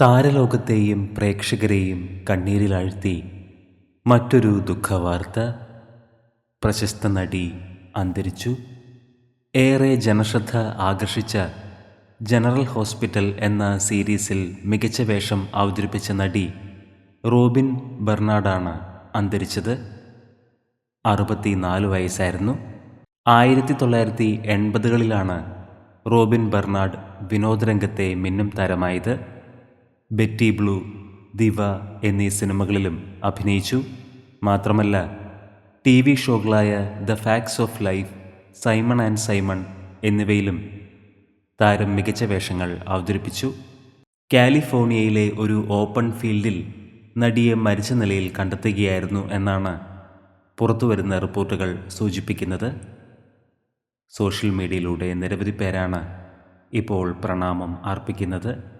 താരലോകത്തെയും പ്രേക്ഷകരെയും കണ്ണീരിലാഴ്ത്തി മറ്റൊരു ദുഃഖവാർത്ത പ്രശസ്ത നടി അന്തരിച്ചു. ഏറെ ജനശ്രദ്ധ ആകർഷിച്ച ജനറൽ ഹോസ്പിറ്റൽ എന്ന സീരീസിൽ മികച്ച വേഷം അവതരിപ്പിച്ച നടി റോബിൻ ബെർണാഡാണ് അന്തരിച്ചത്. അറുപത്തിനാല് വയസ്സായിരുന്നു. ആയിരത്തി തൊള്ളായിരത്തി എൺപതുകളിലാണ് റോബിൻ ബെർണാഡ് വിനോദരംഗത്തെ മിന്നും താരമായത്. ബെറ്റി ബ്ലൂ ദിവ എന്നീ സിനിമകളിലും അഭിനയിച്ചു. മാത്രമല്ല T V ഷോകളായ the facts of life Simon and Simon എന്നിവയിലും താരം മികച്ച വേഷങ്ങൾ അവതരിപ്പിച്ചു. കാലിഫോർണിയയിലെ ഒരു ഓപ്പൺ ഫീൽഡിൽ നടിയെ മരിച്ച നിലയിൽ കണ്ടെത്തുകയായിരുന്നു എന്നാണ് പുറത്തുവരുന്ന റിപ്പോർട്ടുകൾ സൂചിപ്പിക്കുന്നത്. സോഷ്യൽ മീഡിയയിലൂടെ നിരവധി പേരാണ് ഇപ്പോൾ പ്രണാമം അർപ്പിക്കുന്നത്.